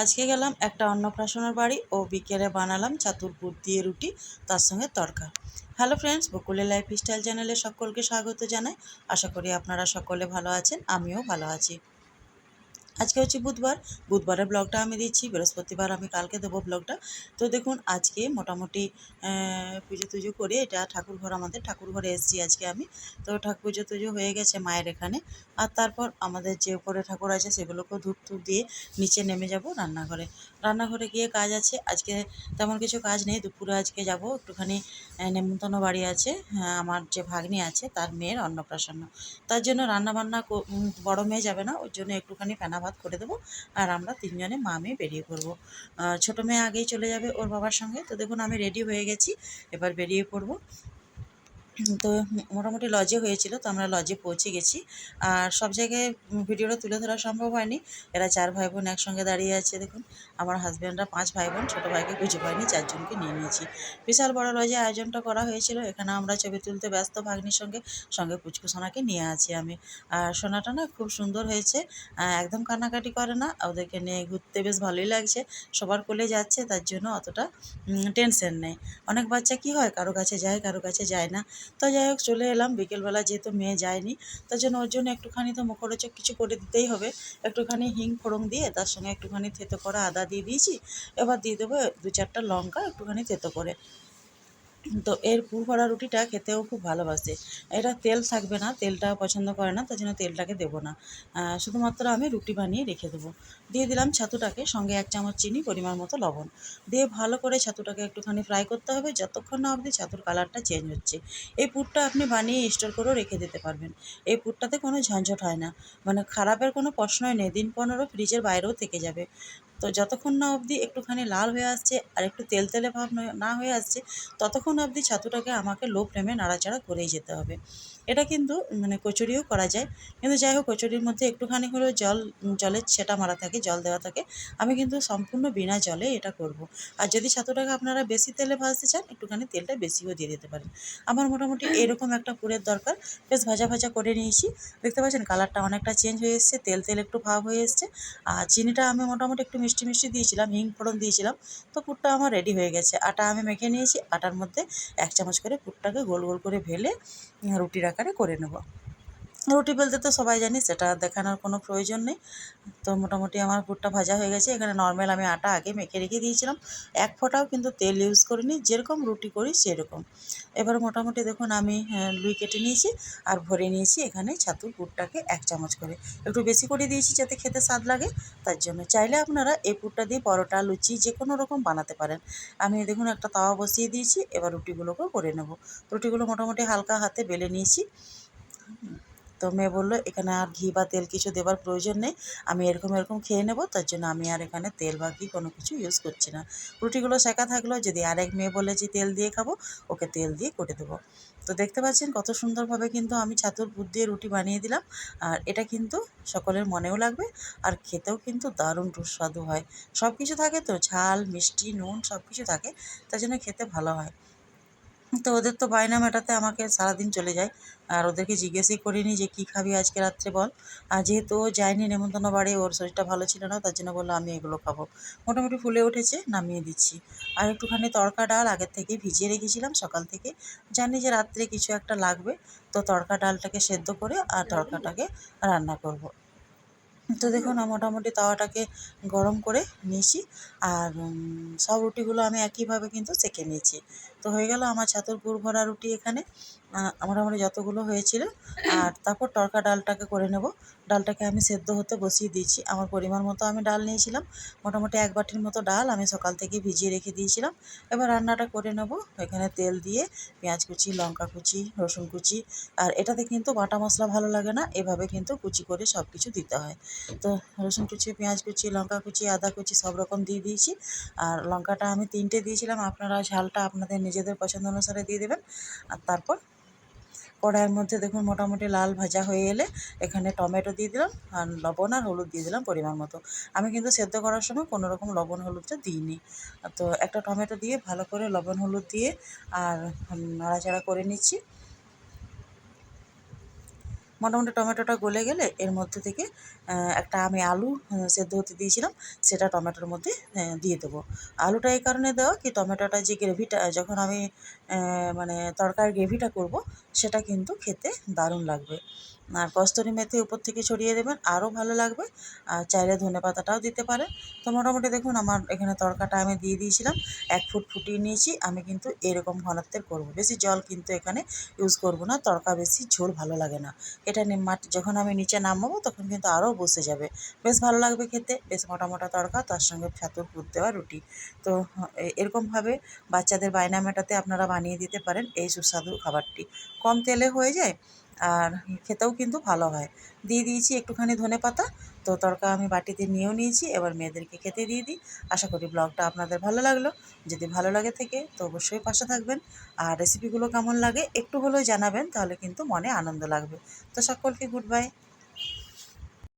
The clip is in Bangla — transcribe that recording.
আজকে গেলাম একটা অন্নপ্রাশনের বাড়ি ও বিকেলে বানালাম চাতুর চাতুরপুর দিয়ে রুটি, তার সঙ্গে তরকা। হ্যালো ফ্রেন্ডস, বকুলের লাইফ স্টাইল চ্যানেলে সকলকে স্বাগত জানাই। আশা করি আপনারা সকলে ভালো আছেন, আমিও ভালো আছি। আজকে হচ্ছে বুধবার। বুধবারের ব্লগটা আমি দিচ্ছি, বৃহস্পতিবার আমি কালকে দেবো ব্লগটা তো দেখুন, আজকে মোটামুটি পুজো টুজো করে এটা ঠাকুর ঘর আমাদের ঠাকুর ঘরে এসেছি আজকে আমি। তো ঠাকুর পুজো টুজো হয়ে গেছে মায়ের এখানে। আর তারপর আমাদের যে উপরে ঠাকুর আছে সেগুলোকেও ধূপ ধূপ দিয়ে নিচে নেমে যাব রান্নাঘরে। রান্নাঘরে গিয়ে কাজ আছে। আজকে তেমন কিছু কাজ নেই দুপুরে আজকে যাব। একটুখানি নেমন্তন্ন বাড়ি আছে। হ্যাঁ, আমার যে ভাগ্নি আছে তার মেয়ের অন্নপ্রাশন্ন তার জন্য রান্নাবান্না বড় মেয়ে যাবে না ওর জন্য একটুখানি ফেনা ভাত করে দেবো আর আমরা তিনজনে মা মেয়ে বেরিয়ে পড়ব। ছোটো মেয়ে আগেই চলে যাবে ওর বাবার সঙ্গে। তো দেখুন আমি রেডি হয়ে গেছি এবার বেরিয়ে পড়ব। তো মোটামুটি লজে হয়েছিল, তো আমরা লজে পৌঁছে গেছি। আর সব জায়গায় ভিডিওটা তুলে ধরা সম্ভব হয়নি। এরা চার ভাই বোন একসঙ্গে দাঁড়িয়ে আছে, দেখুন। আমার হাজব্যান্ডরা পাঁচ ভাই বোন, ছোটো ভাইকে খুঁজে পাইনি, চারজনকে নিয়ে নিয়েছি। বিশাল বড় লজে আয়োজনটা করা হয়েছিল। এখানে আমরা ছবি তুলতে ব্যস্ত ভাগ্নির সঙ্গে সঙ্গে পুচকু সোনাকে নিয়ে আছি আমি। আর সোনাটা না খুব সুন্দর হয়েছে একদম কান্নাকাটি করে না। ওদেরকে নিয়ে ঘুরতে বেশ ভালোই লাগছে। সবার কোলে যাচ্ছে, তার জন্য অতটা টেনশন নেই। অনেক বাচ্চা কি হয়? কারও কাছে যায়, কারও কাছে যায় না। তো যাই হোক, চলে এলাম। বিকেলবেলা যেহেতু মেয়ে যায়নি, তার জন্য ওর জন্য একটুখানি তো মুখরোচক কিছু করে দিতেই হবে। একটুখানি হিং ফোড়ং দিয়ে তার সঙ্গে একটুখানি থেতো করা আদা দিয়ে দিয়েছি। এবার দিয়ে দেবো দু চারটা লঙ্কা, একটুখানি থেতো করে। তো এর পুর ভরা রুটিটা খেতেও খুব ভালোবাসে। এটা তেল থাকবে না, তেলটা পছন্দ করে না, তার জন্য তেলটাকে দেবো না। শুধুমাত্র আমি রুটি বানিয়ে রেখে দেবো। দিয়ে দিলাম ছাতুটাকে, সঙ্গে এক চামচ চিনি, পরিমাণ মতো লবণ। দিয়ে ভালো করে ছাতুটাকে একটুখানি ফ্রাই করতে হবে, যতক্ষণ না অবধি ছাতুর কালারটা চেঞ্জ হচ্ছে। এই পুরটা আপনি বানিয়ে স্টোর করেও রেখে দিতে পারবেন। এই পুরটাতে কোনো ঝঞ্ঝট হয় না। মানে খারাপের কোনো প্রশ্নই নেই, দিন পনেরো ফ্রিজের বাইরেও থেকে যাবে। তো যতক্ষণ না অবধি একটুখানি লাল হয়ে আসছে আর একটু তেল তেলে ভাব না হয়ে আসছে, ততক্ষণ অবধি ছাতুটাকে আমাকে লো ফ্লেমে নাড়াচাড়া করেই যেতে হবে। এটা কিন্তু মানে কচুরিও করা যায়। কিন্তু যাই হোক, কচুরির মধ্যে একটুখানি হলেও জল, জলের ছেটা মারা থাকে, জল দেওয়া থাকে। আমি কিন্তু সম্পূর্ণ বিনা জলে এটা করব। আর যদি ছাতুটাকে আপনারা বেশি তেলে ভাজতে চান, একটুখানি তেলটা বেশিও দিয়ে দিতে পারেন। আমার মোটামুটি এরকম একটা পুরের দরকার। বেশ ভাজা ভাজা করে নিয়েছি। দেখতে পাচ্ছেন, কালারটা অনেকটা চেঞ্জ হয়ে এসছে, তেল তেল একটু ভাব হয়ে এসছে। আর চিনিটা আমি মোটামুটি একটু মিষ্টি মিষ্টি দিয়েছিলাম, হিং ফোড়ন দিয়েছিলাম, তো পুরটা আমার রেডি হয়ে গেছে। আটা আমি মেখে নিয়েছি, আটার মধ্যে এক চামচ করে পুরটাকে গোল গোল করে ভেলে রুটির আকারে করে নেব। রুটি বেলতে তো সবাই জানি সেটা দেখানোর কোনো প্রয়োজন নেই। তো মোটামুটি আমার পুরটা ভাজা হয়ে গেছে এখানে নর্মাল আমি আটা আগে মেখে রেখে দিয়েছিলাম। এক ফোঁটাও কিন্তু তেল ইউজ করিনি যেরকম রুটি করি সেরকম। এবার মোটামুটি দেখুন আমি আহ, লুই কেটে নিয়েছি আর ভরে নিয়েছি এখানে ছাতুর পুরটাকে এক চামচ করে। একটু বেশি করে দিয়েছি যাতে খেতে স্বাদ লাগে তার জন্য। চাইলে আপনারা এই পুরটা দিয়ে পরোটা লুচি যে কোনো রকম বানাতে পারেন। আমি দেখুন একটা তাওয়া বসিয়ে দিয়েছি এবার রুটিগুলোকেও করে নেব। রুটিগুলো মোটামুটি হালকা হাতে বেলে নিয়েছি। তো মেয়ে বলল, এখানে আর ঘি বা তেল কিছু দেওয়ার প্রয়োজন নেই, আমি এরকম এরকম খেয়ে নেব, তার জন্য আমি আর এখানে তেল বা ঘি কোনো কিছু ইউজ করছি না। রুটিগুলো শেখা থাকল, যদি আরেক মেয়ে বলে যে, তেল দিয়ে খাব, ওকে তেল দিয়ে করে দেবো। তো দেখতে পাচ্ছেন কত সুন্দরভাবে কিন্তু আমি ছাতুর পুর দিয়ে রুটি বানিয়ে দিলাম, আর এটা কিন্তু সকলের মনেও লাগবে, আর খেতেও কিন্তু দারুণ সুস্বাদু হয়। সব কিছু থাকে তো, ঝাল, মিষ্টি, নুন সব কিছু থাকে, তার জন্য খেতে ভালো হয়। তো ওদের তো বায়না মেটাতে আমাকে সারাদিন চলে যায়। আর ওদেরকে জিজ্ঞেসই করিনি যে কী খাবি আজকে রাত্রে বল। আর যেহেতু ও যায়নি নেমন্তন্ন বাড়ি, ওর শরীরটা ভালো ছিল না, তার জন্য বলল আমি এগুলো খাব। মোটামুটি ফুলে উঠেছে, নামিয়ে দিচ্ছি। আর একটুখানি তড়কা ডাল আগের থেকে ভিজিয়ে রেখেছিলাম সকাল থেকে। জানি যে রাত্রে কিছু একটা লাগবে, তো তড়কা ডালটাকে সেদ্ধ করে আর তড়কাটাকে রান্না করব। তো দেখুন মোটামুটি তাওয়াটাকে গরম করে নিয়েছি। আর সব রুটিগুলো আমি একইভাবে কিন্তু সেঁকে নিয়েছি। তো হয়ে গেল আমার ছাতুর পুর ভরা রুটি এখানে। আহ, মোটামুটি যতগুলো হয়েছিল। আর তারপর তড়কা ডালটাকে করে নেব। ডালটাকে আমি সেদ্ধ হতে বসিয়ে দিয়েছি। আমার পরিমাণ মতো আমি ডাল নিয়েছিলাম। মোটামুটি এক বাটির মতো ডাল আমি সকাল থেকে ভিজিয়ে রেখে দিয়েছিলাম। এবার রান্নাটা করে নেব। এখানে তেল দিয়ে পেঁয়াজ কুচি লঙ্কা কুচি রসুন কুচি। আর এটাতে কিন্তু বাটা মশলা ভালো লাগে না। এভাবে কিন্তু কুচি করে সব কিছু দিতে হয়। তো রসুন কুচি পেঁয়াজ কুচি লঙ্কা কুচি আদা কুচি সব রকম দিয়ে দিয়েছি। আর লঙ্কাটা আমি তিনটে দিয়েছিলাম। আপনারা ঝালটা আপনাদের নিজেদের পছন্দ অনুসারে দিয়ে দেবেন। আর তারপর কড়াইয়ের মধ্যে দেখুন মোটামুটি লাল ভাজা হয়ে এলে এখানে টমেটো দিয়ে দিলাম আর লবণ আর হলুদ দিয়ে দিলাম পরিমাণ মতো। আমি কিন্তু সেদ্ধ করার সময় কোনো রকম লবণ হলুদটা দিইনি। তো একটা টমেটো দিয়ে ভালো করে লবণ হলুদ দিয়ে আর নাড়াচাড়া করে নিচ্ছি। মোটামুটি টমেটোটা গলে গেলে এর মধ্যে থেকে একটা আমি আলু সেদ্ধ হতে দিয়েছিলাম, সেটা টমেটোর মধ্যে দিয়ে দেবো। আলুটা এই কারণে দেওয়া কি টমেটোটা যে গ্রেভিটা, যখন আমি মানে তরকার গ্রেভিটা করব, সেটা কিন্তু খেতে দারুণ লাগবে। আর কস্তুরি মেথি উপর থেকে ছড়িয়ে দেবেন, আরও ভালো লাগবে। আর চাইলে ধনে পাতাটাও দিতে পারেন তো মোটামুটি দেখুন, আমার এখানে তরকাটা আমি দিয়ে দিয়েছিলাম। এক ফুট ফুটিয়ে নিয়েছি, আমি কিন্তু এরকম ঘনত্বের করব। বেশি জল কিন্তু এখানে ইউজ করব না, তরকা বেশি ঝোল ভালো লাগে না। এটা মাটি, যখন আমি নিচে নামাবো, তখন কিন্তু আরও বসে যাবে। বেশ ভালো লাগবে খেতে, বেশ মোটা মোটা তরকা, তার সঙ্গে ছাতুর পুর দেওয়া রুটি। তো এরকমভাবে বাচ্চাদের বায়না মেটাতে আপনারা বানিয়ে দিতে পারেন এই সুস্বাদু খাবারটি। কম তেলে হয়ে যায় আর খেতেও কিন্তু ভালো হয়। দিয়ে দিয়েছি একটুখানি ধনে পাতা। তো তরকা আমি বাটিতে নিয়েও নিয়েছি, এবার মেয়েদেরকে খেতে দিয়ে দিই। আশা করি ব্লগটা আপনাদের ভালো লাগল। যদি ভালো লাগে থেকে, তো অবশ্যই পাশে থাকবেন। আর রেসিপিগুলো কেমন লাগে একটু হলেও জানাবেন, তাহলে কিন্তু মনে আনন্দ লাগবে। তো সকলকে গুড বাই